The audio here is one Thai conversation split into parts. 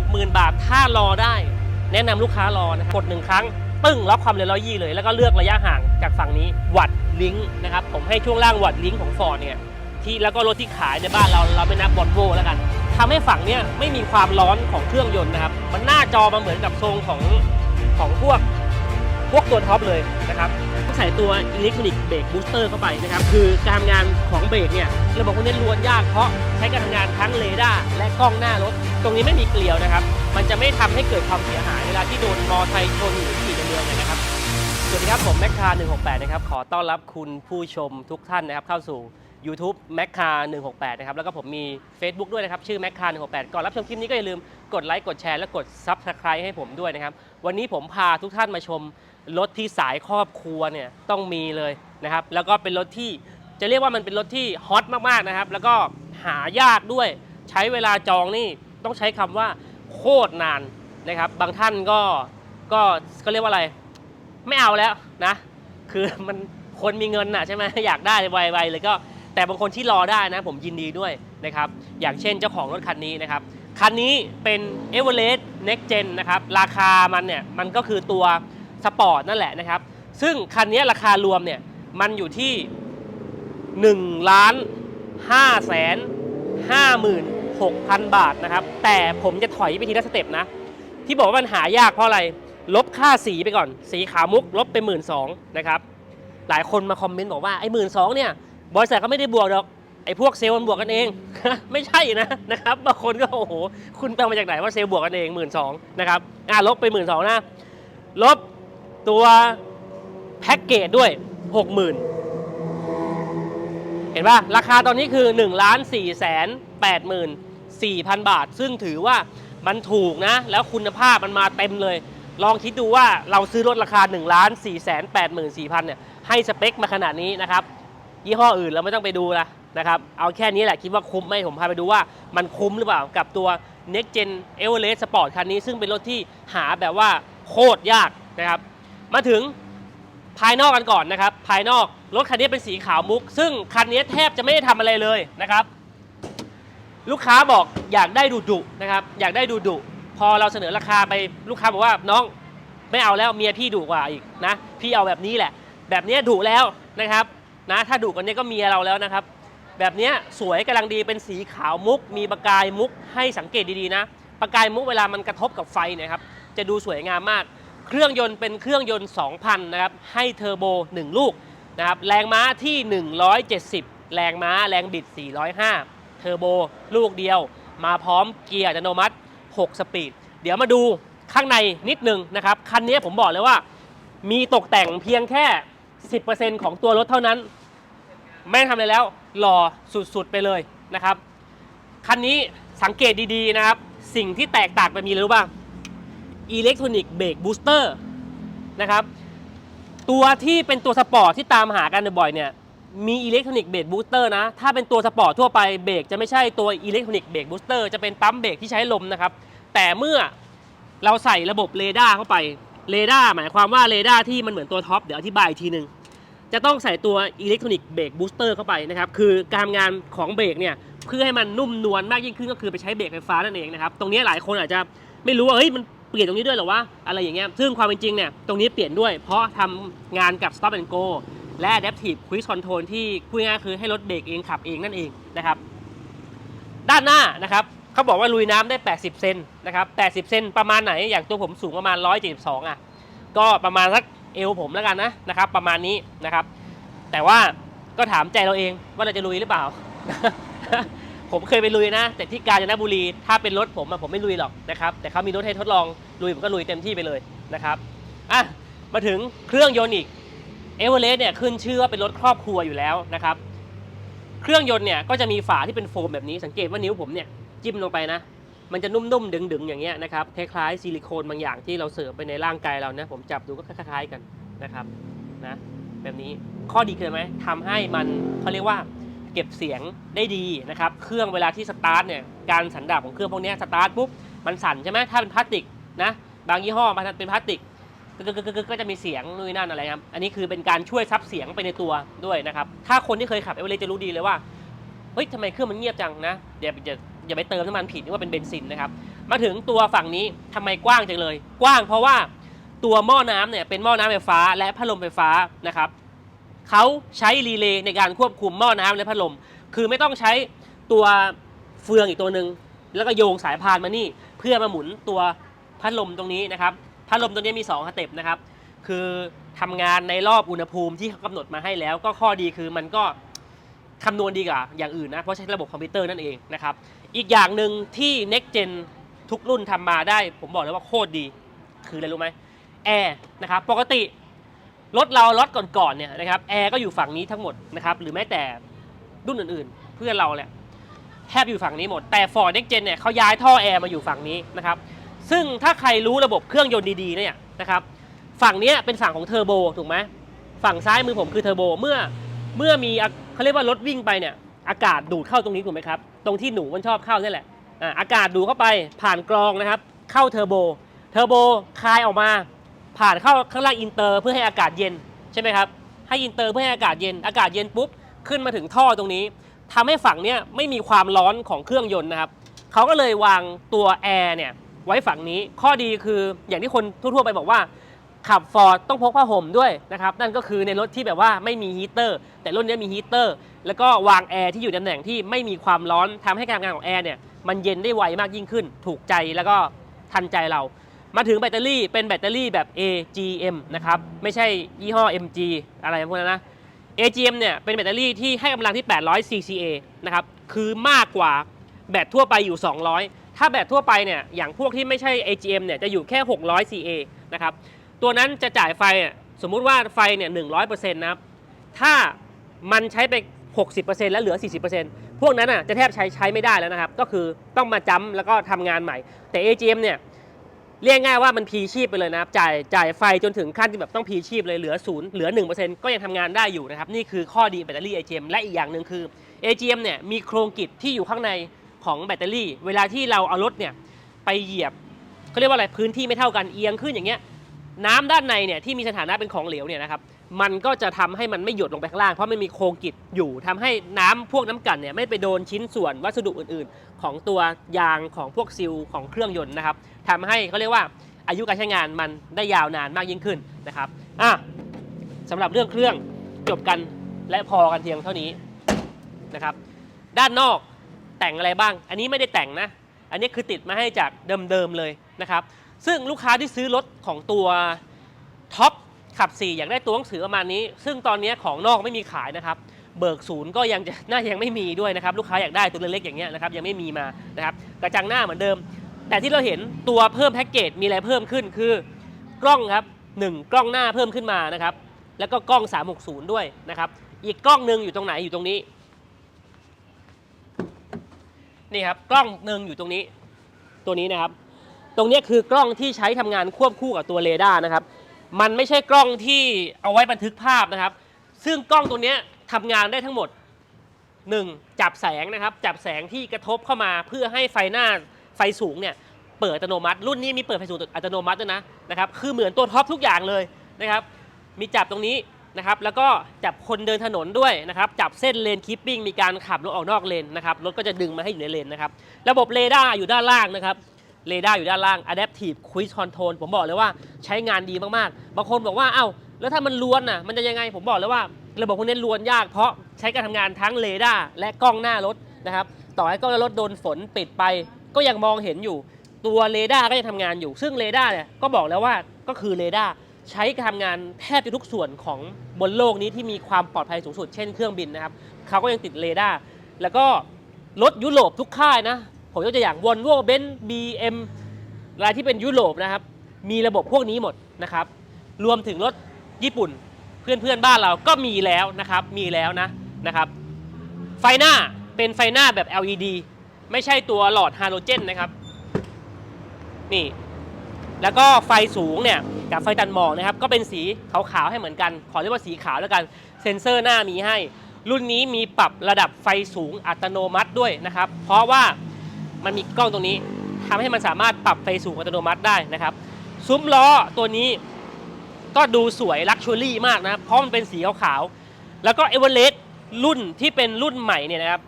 60,000 บาท ถ้ารอได้ แนะนำลูกค้ารอนะครับกดหนึ่งครั้ง ปึ้งล็อกความเร็วร้อยยี่เลย แล้วก็เลือกระยะห่างจากฝั่งนี้วัดลิงก์นะครับผมให้ช่วงล่างวัดลิงก์ของฟอร์ดเนี่ยที่แล้วก็รถที่ขายในบ้านเราเราไม่นับบอลโวแล้วกันทำให้ฝั่งเนี้ยไม่มีความร้อนของเครื่องยนต์นะครับมันหน้าจอมาเหมือนกับทรงของของพวกพวกตัวท็อปเลยนะครับ ใส่ตัวอิเล็กทรอนิกส์เบรกบูสเตอร์เข้าไปนะครับคือการทำงานของเบรกเนี่ยระบบพวกนี้ล้วนยากเพราะใช้การทำงานทั้งเรดาร์และกล้องหน้ารถ ตรงนี้ไม่มีเกลียวนะครับ มันจะไม่ทำให้เกิดความเสียหายเวลาที่โดนมอไซค์ชนหรือขี่ในเมืองนะครับสวัสดีครับผมแมคคา168 นะครับขอต้อนรับคุณผู้ชมทุกท่านนะครับเข้าสู่ YouTube แมคคา168 นะครับ แล้วก็ผมมี Facebook ด้วยนะครับ ชื่อแมคคา168 ก่อนรับชมคลิปนี้ก็อย่าลืมกดไลค์ กดแชร์ และกด Subscribe ให้ผมด้วยนะครับ วันนี้ผมพาทุกท่านมาชม รถที่สายครอบครัวเนี่ยต้องมีเลยนะครับ แล้วก็เป็นรถที่จะเรียกว่ามันเป็นรถที่ฮอตมากๆนะครับ แล้วก็หายากด้วยใช้เวลาจองนี่ต้องใช้คำว่าโคตรนานนะครับ บางท่านก็ก็ก็เรียกว่าอะไร ไม่เอาแล้วนะ คือมันคนมีเงินน่ะใช่ไหมอยากได้ไวๆเลยก็ แต่บางคนที่รอได้นะ ผมยินดีด้วยนะครับ อย่างเช่นเจ้าของรถคันนี้นะครับ คันนี้เป็น e v e r e s t Next Gen นะครับ ราคามันเนี่ย มันก็คือตัว สปอร์ตนั่นแหละนะครับ ซึ่งคันนี้ราคารวมเนี่ยมันอยู่ที่1ล้าน5แสน56,000 บาทนะครับ แต่ผมจะถอยไปทีละสเต็ปนะ ที่บอกว่ามันหายากเพราะอะไร ลบค่าสีไปก่อน สีขาวมุกลบไปหมื่นสองนะครับ หลายคนมาคอมเมนต์บอกว่าไอ้หมื่นสองเนี่ย บริษัทก็ไม่ได้บวกหรอก ไอ้พวกเซลล์มันบวกกันเอง ไม่ใช่นะนะครับ บางคนก็โอ้โห คุณไปมาจากไหนว่าเซลล์บวกกันเองหมื่นสองนะครับ อ่าลบไปหมื่นสองนะ ลบ ตัวแพ็กเกจด้วยหกหมื่นเห็นป่ะ ราคาตอนนี้คือ1ล้าน4แสน8หมื่น4พันบาท ซึ่งถือว่ามันถูกนะ แล้วคุณภาพมันมาเต็มเลย ลองคิดดูว่าเราซื้อรถราคา1ล้าน4แสน8หมื่น4พันเนี่ยให้สเปคมาขนาดนี้นะครับ ยี่ห้ออื่นเราไม่ต้องไปดูนะนะครับ เอาแค่นี้แหละคิดว่าคุ้มไหมผมพาไปดูว่ามันคุ้มหรือเปล่ากับตัว Next Gen Everest Sport คันนี้ ซึ่งเป็นรถที่หาแบบว่าโคตรยากนะครับ มาถึงภายนอกกันก่อนนะครับ ภายนอกรถคันนี้เป็นสีขาวมุก ซึ่งคันนี้แทบจะไม่ได้ทำอะไรเลยนะครับ ลูกค้าบอกอยากได้ดุดุนะครับ อยากได้ดุดุพอเราเสนอราคาไปลูกค้าบอกว่าน้องไม่เอาแล้วเมียพี่ดุกว่าอีกนะ พี่เอาแบบนี้แหละ แบบนี้ดุแล้วนะครับนะถ้าดุกว่านี้ก็เมียเราแล้วนะครับ แบบนี้สวยกำลังดีเป็นสีขาวมุก มีประกายมุกให้สังเกตดีๆนะ ประกายมุกเวลามันกระทบกับไฟนี่ยครับ จะดูสวยงามมาก เครื่องยนต์เป็นเครื่องยนต์ 2,000 นะครับ ให้เทอร์โบ 1 ลูกนะครับ แรงม้าที่ 170 แรงม้าแรงบิด 405 เทอร์โบลูกเดียว มาพร้อมเกียร์อัตโนมัติ 6 สปีด เดี๋ยวมาดูข้างในนิดนึงนะครับ คันนี้ผมบอกเลยว่า มีตกแต่งเพียงแค่ 10%ของตัวรถเท่านั้น ไม่งทำอะไรแล้วหล่อสุดๆไปเลยนะครับ คันนี้สังเกตดีๆนะครับ สิ่งที่แตกต่างไปมีอะไรรู้ป่ะ อิเล็กทรอนิกส์เบรกบูสเตอร์นะครับตัวที่เป็นตัวสปอร์ตที่ตามหากันบ่อยเนี่ยมีอิเล็กทรอนิกส์เบรกบูสเตอร์นะถ้าเป็นตัวสปอร์ตทั่วไปเบรกจะไม่ใช่ตัวอิเล็กทรอนิกส์เบรกบูสเตอร์จะเป็นปั๊มเบรกที่ใช้ลมนะครับ แต่เมื่อเราใส่ระบบเรดาร์เข้าไปเรดาร์หมายความว่าเรดาร์ที่มันเหมือนตัวท็อปเดี๋ยวอธิบายอีกทีหนึ่งจะต้องใส่ตัวอิเล็กทรอนิกส์เบรกบูสเตอร์เข้าไปนะครับ คือการทำงานของเบรกเนี่ยเพื่อให้มันนุ่มนวลมากยิ่งขึ้นก็คือไปใช้เบรกไฟฟ้านั่นเองนะครับ ตรงนี้หลายคนอาจจะไม่รู้ว่าเฮ้ยมัน เปลี่ยนตรงนี้ด้วยหรอวะอะไรอย่างเงี้ยซึ่งความเป็นจริงเนี่ยตรงนี้เปลี่ยนด้วย เพราะทำงานกับ Stop and Go และ Adaptive Cruise Control ที่พูดง่ายคือให้รถเบรกเองขับเองนั่นเองนะครับ ด้านหน้านะครับเขาบอกว่าลุยน้ำได้ 80 เซนนะครับ 80 เซนประมาณไหน อย่างตัวผมสูงประมาณ 172อะ ก็ประมาณสักเอวผมแล้วกันนะนะครับ ประมาณนี้นะครับ แต่ว่าก็ถามใจเราเองว่าเราจะลุยหรือเปล่า ผมเคยไปลุยนะ แต่ที่กาญจนบุรี ถ้าเป็นรถผมอะผมไม่ลุยหรอกนะครับแต่เขามีรถให้ทดลองลุยผมก็ลุยเต็มที่ไปเลยนะครับอะมาถึงเครื่องยนต์อีกเอเวอเรสต์เนี่ยขึ้นชื่อว่าเป็นรถครอบครัวอยู่แล้วนะครับ เครื่องยนต์เนี่ยก็จะมีฝาที่เป็นโฟมแบบนี้สังเกตว่านิ้วผมเนี่ยจิ้มลงไปนะ มันจะนุ่มๆดึงๆ อย่างเงี้ยนะครับคล้ายๆซิลิโคนบางอย่างที่เราเสริมไปในร่างกายเรานะผมจับดูก็คล้ายๆกันนะครับนะแบบนี้ข้อดีคืออะไรไหมทำให้มันเขาเรียกว่า เก็บเสียงได้ดีนะครับ เครื่องเวลาที่สตาร์ทเนี่ยการสันดาบของเครื่องพวกนี้สตาร์ทปุ๊บมันสั่นใช่ไหมถ้าเป็นพลาสติกนะบางยี่ห้อมันเป็นพลาสติกก็จะมีเสียงนู่นนนั่นอะไรครับอันนี้คือเป็นการช่วยซับเสียงไปในตัวด้วยนะครับ ถ้าคนที่เคยขับเอเวอเรสต์จะรู้ดีเลยว่าเฮ้ยทำไมเครื่องมันเงียบจังนะอย่าอย่าอย่าไปเติมน้ำมันผิดนึกว่าเป็นเบนซินนะครับมาถึงตัวฝั่งนี้ทำไมกว้างจังเลย กว้างเพราะว่าตัวหม้อน้ำเนี่ยเป็นหม้อน้ำไฟฟ้าและพัดลมไฟฟ้านะครับ เขาใช้รีเลย์ในการควบคุมหม้อน้ำและพัดลม คือไม่ต้องใช้ตัวเฟืองอีกตัวหนึ่งแล้วก็โยงสายพานมานี่ เพื่อมาหมุนตัวพัดลมตรงนี้นะครับพัดลมตัวนี้มี2สเต็ปนะครับ คือทำงานในรอบอุณหภูมิที่เขากำหนดมาให้แล้ว ก็ข้อดีคือมันก็คำนวณดีกว่าอย่างอื่นนะเพราะใช้ระบบคอมพิวเตอร์นั่นเองนะครับอีกอย่างหนึ่งที่ next gen ทุกรุ่นทำมาได้ ผมบอกเลยว่าโคตรดี คืออะไรรู้ไหมแอร์นะครับปกติ รถเรารถก่อนๆเนี่ยนะครับแอร์ก็อยู่ฝั่งนี้ทั้งหมดนะครับหรือแม้แต่รุ่นอื่นๆ เพื่อนเราแหละแทบอยู่ฝั่งนี้หมดแต่ Ford Next Gen เนี่ยเขาย้ายท่อแอร์มาอยู่ฝั่งนี้นะครับซึ่งถ้าใครรู้ระบบเครื่องยนต์ดีๆเนี่ยนะครับฝั่งนี้เป็นฝั่งของเทอร์โบถูกไหมฝั่งซ้ายมือผมคือเทอร์โบเมื่อเมื่อมีเขาเรียกว่ารถวิ่งไปเนี่ยอากาศดูดเข้าตรงนี้ถูกไหมครับตรงที่หนูมันชอบเข้านี่แหละอะอากาศดูดเข้าไปผ่านกรองนะครับเข้าเทอร์โบเทอร์โบคายออกมา ผ่านเข้าข้างล่างอินเตอร์เพื่อให้อากาศเย็นใช่ไหมครับให้อินเตอร์เพื่อให้อากาศเย็นอากาศเย็นปุ๊บขึ้นมาถึงท่อตรงนี้ทำให้ฝั่งเนี้ยไม่มีความร้อนของเครื่องยนต์นะครับเขาก็เลยวางตัวแอร์เนี่ยไว้ฝั่งนี้ข้อดีคืออย่างที่คนทั่วๆไปบอกว่าขับฟอร์ดต้องพกผ้าห่มด้วยนะครับนั่นก็คือในรถที่แบบว่าไม่มีฮีเตอร์ แต่รุ่นนี้มีฮีเตอร์แล้วก็วางแอร์ที่อยู่ในตำแหน่งที่ไม่มีความร้อนทำให้การทำงานของแอร์เนี่ยมันเย็นได้ไวมากยิ่งขึ้น ถูกใจแล้วก็ทันใจเรา มาถึงแบตเตอรี่เป็นแบตเตอรี่แบบ AGM นะครับ ไม่ใช่ยี่ห้อ MG อะไรพวกนั้นนะ AGM เนี่ยเป็นแบตเตอรี่ที่ให้กำลังที่ 800 CCA นะครับ คือมากกว่าแบตทั่วไปอยู่ 200 ถ้าแบตทั่วไปเนี่ย อย่างพวกที่ไม่ใช่ AGM เนี่ยจะอยู่แค่ 600 CA นะครับ ตัวนั้นจะจ่ายไฟอะสมมุติว่าไฟเนี่ยหนึ่งร้อยเปอร์เซ็นต์นะครับ ถ้ามันใช้ไป 60%แล้วเหลือ 40%พวกนั้นอะจะแทบใช้ใช้ไม่ได้แล้วนะครับ ก็คือต้องมาจ้ำแล้วก็ทำงานใหม่ แต่ AGM เนี่ย เรียกง่ายว่ามันพีชีพไปเลยนะครับจ่ายจ่ายไฟจนถึงขั้นที่แบบต้องพีชีพเลยเหลือศูนย์เหลือ 1%ก็ยังทำงานได้อยู่นะครับ นี่คือข้อดีแบตเตอรี่ AGM และอีกอย่างหนึ่งคือ AGM เนี่ยมีโครงกิจที่อยู่ข้างในของแบตเตอรี่ เวลาที่เราเอารถเนี่ยไปเหยียบเขาเรียกว่าอะไรพื้นที่ไม่เท่ากันเอียงขึ้นอย่างเงี้ยน้ำด้านในเนี่ยที่มีสถานะเป็นของเหลวเนี่ยนะครับ มันก็จะทำให้มันไม่หยดลงไปข้างล่าง เพราะมันมีโครงกิจอยู่ทำให้น้ำพวกน้ำกันเนี่ยไม่ไปโดนชิ้นส่วนวัสดุอื่น ๆ ของตัวยางของพวกซิลของเครื่องยนต์นะครับทำให้เขาเรียกว่าอายุการใช้งานมันได้ยาวนานมากยิ่งขึ้นนะครับอะสำหรับเรื่องเครื่องจบกันและพอกันเพียงเท่านี้นะครับด้านนอกแต่งอะไรบ้าง อันนี้ไม่ได้แต่งนะ อันนี้คือติดมาให้จากเดิมๆเลยนะครับ ซึ่งลูกค้าที่ซื้อรถของตัวท็อป ขับ 4 อยากได้ตัวหนังสือประมาณนี้ ซึ่งตอนนี้ของนอกไม่มีขายนะครับ เบิกศูนย์ก็ยังจะน่ายังไม่มีด้วยนะครับลูกค้าอยากได้ตัวเล็กๆอย่างเงี้ยนะครับยังไม่มีมานะครับกระจังหน้าเหมือนเดิม แต่ที่เราเห็นตัวเพิ่มแพ็กเกจมีอะไรเพิ่มขึ้นคือกล้องครับหนึ่งกล้องหน้าเพิ่มขึ้นมานะครับแล้วก็กล้อง 360 ด้วยนะครับอีกกล้องหนึ่งอยู่ตรงไหนอยู่ตรงนี้นี่ครับกล้องหนึ่งอยู่ตรงนี้ตัวนี้นะครับ ตรงนี้คือกล้องที่ใช้ทำงานควบคู่กับตัวเรดาร์นะครับ มันไม่ใช่กล้องที่เอาไว้บันทึกภาพนะครับ ซึ่งกล้องตัวนี้ทำงานได้ทั้งหมด 1. จับแสงนะครับ จับแสงที่กระทบเข้ามาเพื่อให้ไฟหน้าไฟสูงเนี่ยเปิดอัตโนมัติ รุ่นนี้มีเปิดไฟสูงอัตโนมัติด้วยนะนะครับ คือเหมือนตัวท็อปทุกอย่างเลยนะครับ มีจับตรงนี้นะครับ แล้วก็จับคนเดินถนนด้วยนะครับ จับเส้นเลนคีปปิ้ง มีการขับรถออกนอกเลนนะครับ รถก็จะดึงมาให้อยู่ในเลนนะครับ ระบบเรดาร์อยู่ด้านล่างนะครับ เรดาร์อยู่ด้านล่าง Adaptive Cruise Control ผมบอกเลยว่าใช้งานดีมากๆ บางคนบอกว่า เอ้า แล้วถ้ามันล้วนน่ะ มันจะยังไง ผมบอกเลยว่า ระบบพวกนี้ล้วนยาก เพราะใช้การทำงานทั้งเรดาร์และกล้องหน้ารถนะครับ ต่อให้กล้องหน้ารถโดนฝนปิดไป ก็ยังมองเห็นอยู่ ตัวเรดาร์ก็ยังทำงานอยู่ ซึ่งเรดาร์เนี่ย ก็บอกแล้วว่า ก็คือเรดาร์ใช้การทำงานแทบจะทุกส่วนของบนโลกนี้ที่มีความปลอดภัยสูงสุด เช่นเครื่องบินนะครับ เขาก็ยังติดเรดาร์ แล้วก็รถยุโรปทุกค่ายนะ ผมยกตัวอย่างวอลโว่เบนซ์บีเอ็มรายที่เป็นยุโรปนะครับ มีระบบพวกนี้หมดนะครับ รวมถึงรถญี่ปุ่นเพื่อนเพื่อนบ้านเราก็มีแล้วนะครับ มีแล้วนะนะครับ ไฟหน้าเป็นไฟหน้าแบบ LED ไม่ใช่ตัวหลอดฮาโลเจนนะครับ นี่ แล้วก็ไฟสูงเนี่ยกับไฟตันหมอกนะครับ ก็เป็นสีขาวๆให้เหมือนกัน ขอเรียกว่าสีขาวแล้วกัน เซ็นเซอร์หน้ามีให้ รุ่นนี้มีปรับระดับไฟสูงอัตโนมัติด้วยนะครับ เพราะว่า มันมีกล้องตรงนี้ทำให้มันสามารถปรับไฟสูงอัตโนมัติได้นะครับซุ้มล้อตัวนี้ก็ดูสวยลักชัวรี่มากนะเพราะมันเป็นสีขาวๆแล้วก็เอเวอเรสต์รุ่นที่เป็นรุ่นใหม่เนี่ยนะครับ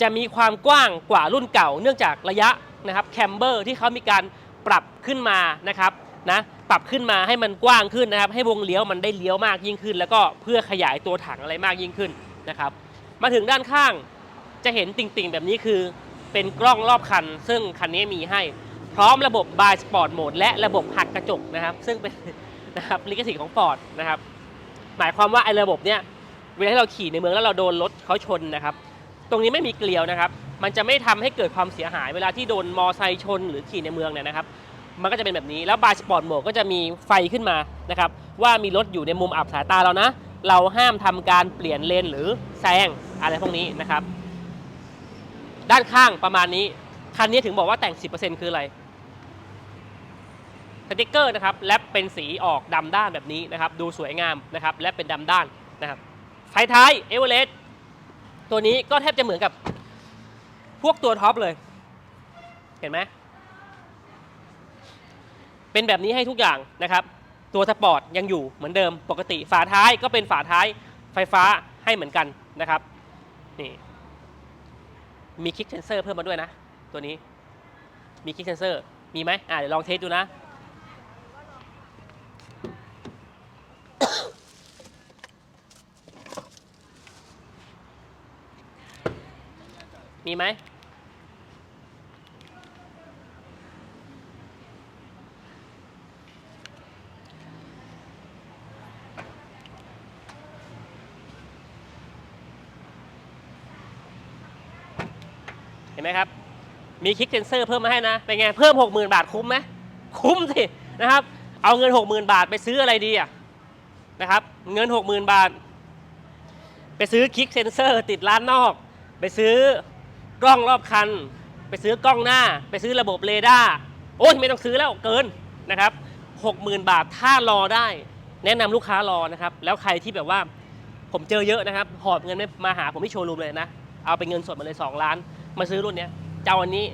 จะมีความกว้างกว่ารุ่นเก่า เนื่องจากระยะนะครับแคมเบอร์ที่เขามีการปรับขึ้นมานะครับนะปรับขึ้นมาให้มันกว้างขึ้นนะครับ ให้วงเลี้ยวมันได้เลี้ยวมากยิ่งขึ้น แล้วก็เพื่อขยายตัวถังอะไรมากยิ่งขึ้นนะครับ มาถึงด้านข้างจะเห็นติ่งๆ แบบนี้คือ เป็นกล้องรอบคัน ซึ่งคันนี้มีให้พร้อมระบบบายสปอร์ตโหมดและระบบหักกระจกนะครับ ซึ่งเป็นนะครับลิขสิทธิ์ของฟอร์ดนะครับ หมายความว่าไอ้ระบบเนี้ยเวลาที่เราขี่ในเมืองแล้วเราโดนรถเขาชนนะครับ ตรงนี้ไม่มีเกลียวนะครับ มันจะไม่ทำให้เกิดความเสียหาย เวลาที่โดนมอไซค์ชนหรือขี่ในเมืองเนี่ยนะครับ มันก็จะเป็นแบบนี้แล้วบายสปอร์ตโหมดก็จะมีไฟขึ้นมานะครับว่ามีรถอยู่ในมุมอับสายตาเรานะ เราห้ามทำการเปลี่ยนเลนหรือแซงอะไรพวกนี้นะครับ ด้านข้างประมาณนี้ คันนี้ถึงบอกว่าแต่ง 10%คืออะไรสติกเกอร์นะครับแลปเป็นสีออกดำด้านแบบนี้นะครับ ดูสวยงามนะครับและเป็นดำด้านนะครับไฟท้ายเอเวอเรสต์ตัวนี้ก็แทบจะเหมือนกับพวกตัวท็อปเลย เห็นไหมเป็นแบบนี้ให้ทุกอย่างนะครับ ตัวสปอร์ตยังอยู่เหมือนเดิมปกติฝาท้ายก็เป็นฝาท้ายไฟฟ้าให้เหมือนกันนะครับนี่ มีคลิกเซนเซอร์เพิ่มมาด้วยนะ ตัวนี้มีคลิกเซนเซอร์มีไหมอ่าเดี๋ยวลองเทสดูนะมีไหม นไหมครับ มีคลิกเซนเซอร์เพิ่มมาให้นะ เป็นไง เพิ่ม 60,000 บาทคุ้มไหมคุ้มสินะครับ เอาเงิน 60,000 บาทไปซื้ออะไรดีอะนะครับ เงิน 60,000 บาท ไปซื้อคลิกเซนเซอร์ติดร้านนอก ไปซื้อกล้องรอบคัน ไปซื้อกล้องหน้า ไปซื้อระบบเรดาร์ โอ้ยไม่ต้องซื้อแล้วเกินนะครับ 60,000 บาทถ้ารอได้ แนะนำลูกค้ารอนะครับ แล้วใครที่แบบว่าผมเจอเยอะนะครับ หอบเงินมาหาผมที่โชว์รูมเลยนะ เอาเป็นเงินสดมาเลย 2 ล้าน มาซื้อรุ่นเนี้ยเจ้าวันนี้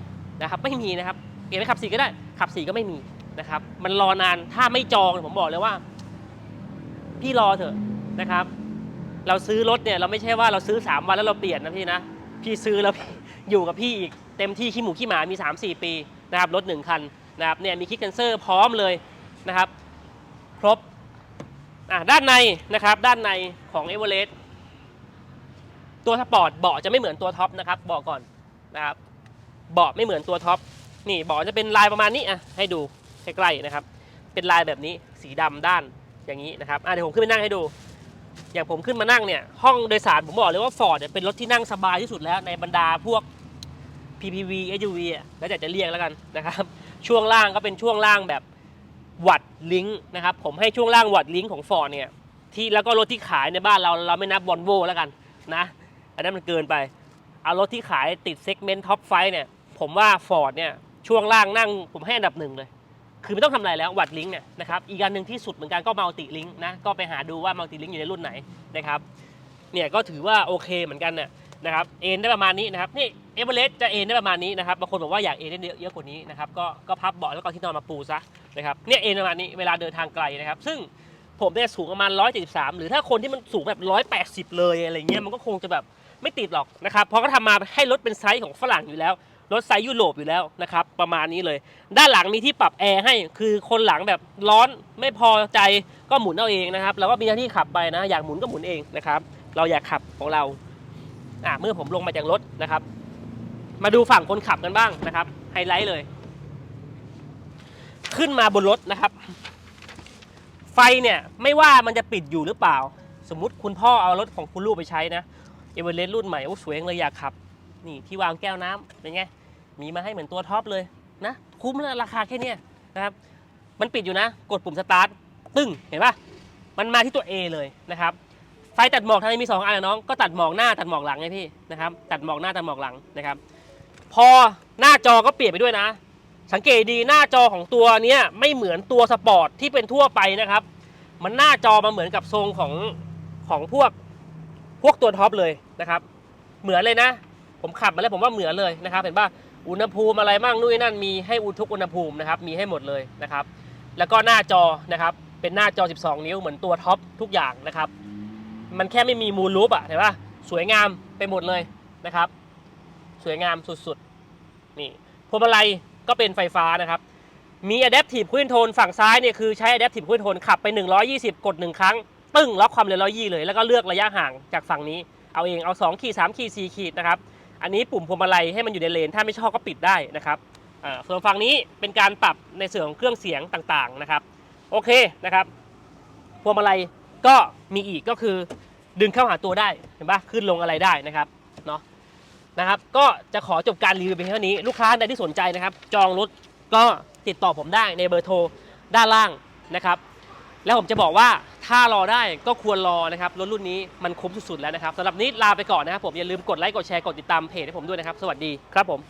นะครับไม่มีนะครับเก็บไว้ขับสีก็ได้ขับสีก็ไม่มีนะครับ มันรอนานถ้าไม่จองผมบอกเลยว่า พี่รอเถอะนะครับ เราซื้อรถเนี่ยเราไม่ใช่ว่าเราซื้อ 3 วันแล้วเราเปลี่ยนนะพี่นะพี่ซื้อแล้วพี่อยู่กับพี่อีกเต็มที่ขี้หมูขี้หมามี 3-4 ปีนะครับรถ1คันนะครับเนี่ยมีคิกเคนเซอร์พร้อมเลยนะครับ ครบอะด้านในนะครับด้านในของเอเวอเรสต์ตัวสปอร์ตเบาะจะไม่เหมือนตัวท็อปนะครับบอกก่อน นะครับเบาะไม่เหมือนตัวท็อปนี่เบาะจะเป็นลายประมาณนี้อะให้ดูใกล้ๆนะครับ เป็นลายแบบนี้สีดำด้านอย่างนี้นะครับอะเดี๋ยวผมขึ้นไปนั่งให้ดู อย่างผมขึ้นมานั่งเนี่ยห้องโดยสารผมบอกเลยว่าฟอร์ดเป็นรถที่นั่งสบายที่สุดแล้วในบรรดาพวก PPV SUV อะแล้วแต่จะเรียกแล้วกันนะครับ ช่วงล่างก็เป็นช่วงล่างแบบวัดลิงก์นะครับผมให้ช่วงล่างวัดลิงก์ของฟอร์ดเนี่ยที่แล้วก็รถที่ขายในบ้านเราเราไม่นับวอลโวแล้วกันนะอันนั้นมันเกินไป เอารถที่ขายติดเซกเมนต์ท็อปไฟเนี่ย ผมว่าฟอร์ดเนี่ย ช่วงล่างนั่งผมให้อันดับหนึ่งเลย คือไม่ต้องทำอะไรแล้ววัดลิงก์เนี่ยนะครับ อีกอันหนึ่งที่สุดเหมือนกันก็มัลติลิงก์นะ ก็ไปหาดูว่ามัลติลิงก์อยู่ในรุ่นไหนนะครับ เนี่ยก็ถือว่าโอเคเหมือนกันเนี่ยนะครับเอ็นได้ประมาณนี้นะครับ นี่เอเวอเรสต์จะเอ็นได้ประมาณนี้นะครับ บางคนบอกว่าอยากเอ็นได้เยอะเยอะกว่านี้นะครับ ก็ก็พับเบาะแล้วก็ที่นอนมาปูซะนะครับ เนี่ยเอ็นประมาณนี้เวลาเดินทางไกลนะครับ ซึ่งผมเนี่ยสูงประมาณ 173 หรือถ้าคนที่มันสูงแบบ 180 เลยอะไรเงี้ยมันก็คงจะแบบ ไม่ติดหรอกนะครับเพราะก็ทำมาให้รถเป็นไซส์ของฝรั่งอยู่แล้วรถไซส์ยุโรปอยู่แล้วนะครับประมาณนี้เลย ด้านหลังมีที่ปรับแอร์ให้คือคนหลังแบบร้อนไม่พอใจก็หมุนเอาเองนะครับเราก็มีหน้าที่ขับไปนะ อยากหมุนก็หมุนเองนะครับ เราอยากขับของเราอะเมื่อผมลงมาจากรถนะครับ มาดูฝั่งคนขับกันบ้างนะครับไฮไลท์เลย ขึ้นมาบนรถนะครับ ไฟเนี่ยไม่ว่ามันจะปิดอยู่หรือเปล่า สมมุติคุณพ่อเอารถของคุณลูกไปใช้นะ เอเวอเรสต์รุ่นใหม่โอ้สวยจังเลยอยากขับ นี่ที่วางแก้วน้ำเป็นไง มีมาให้เหมือนตัวท็อปเลยนะ คุ้มแล้วราคาแค่เนี้ยนะครับ มันปิดอยู่นะ กดปุ่มสตาร์ทตึ้งเห็นปะมันมาที่ตัว A เลยนะครับไฟตัดหมอกทางนี้มี 2 อันนะน้องก็ตัดหมอกหน้าตัดหมอกหลังไงพี่นะครับตัดหมอกหน้าตัดหมอกหลังนะครับ พอหน้าจอก็เปลี่ยนไปด้วยนะ สังเกตดีหน้าจอของตัวนี้ไม่เหมือนตัวสปอร์ตที่เป็นทั่วไปนะครับ มันหน้าจอมาเหมือนกับทรงของของพวก พวกตัวท็อปเลยนะครับ เหมือนเลยนะ ผมขับมาแล้วผมว่าเหมือนเลยนะครับ เห็นป่ะอุณหภูมิอะไรมั่งนู่นนั่นมีให้อุทุกอุณหภูมินะครับมีให้หมดเลยนะครับ แล้วก็หน้าจอนะครับเป็นหน้าจอ 12 นิ้วเหมือนตัวท็อปทุกอย่างนะครับ มันแค่ไม่มีมูลรูปอะเห็นป่ะสวยงามไปหมดเลยนะครับ สวยงามสุดๆนี่พวงมาลัยก็เป็นไฟฟ้านะครับ มี Adaptive Cruise Control ฝั่งซ้ายเนี่ยคือใช้ Adaptive Cruise Control ขับไป 120 กด 1 ครั้ง ตึ้งล็อกความเร็ว120เลย แล้วก็เลือกระยะห่างจากฝั่งนี้ เอาเองเอา2ขีด3ขีด4ขีดนะครับ อันนี้ปุ่มพวงมาลัยให้มันอยู่ในเลน ถ้าไม่ชอบก็ปิดได้นะครับส่วนฝั่งนี้เป็นการปรับในส่วนของเครื่องเสียงต่างๆนะครับ โอเคนะครับพวงมาลัยก็มีอีกก็คือดึงเข้าหาตัวได้เห็นปะขึ้นลงอะไรได้นะครับเนาะนะครับ ก็จะขอจบการรีวิวเพียงเท่านี้ลูกค้าใดที่สนใจนะครับ จองรถก็ติดต่อผมได้ในเบอร์โทรด้านล่างนะครับ แล้วผมจะบอกว่าถ้ารอได้ก็ควรรอนะครับรถรุ่นนี้มันคุ้มสุดๆแล้วนะครับสำหรับนี้ลาไปก่อนนะครับผมอย่าลืมกดไลค์กดแชร์กดติดตามเพจให้ผมด้วยนะครับ สวัสดีครับผม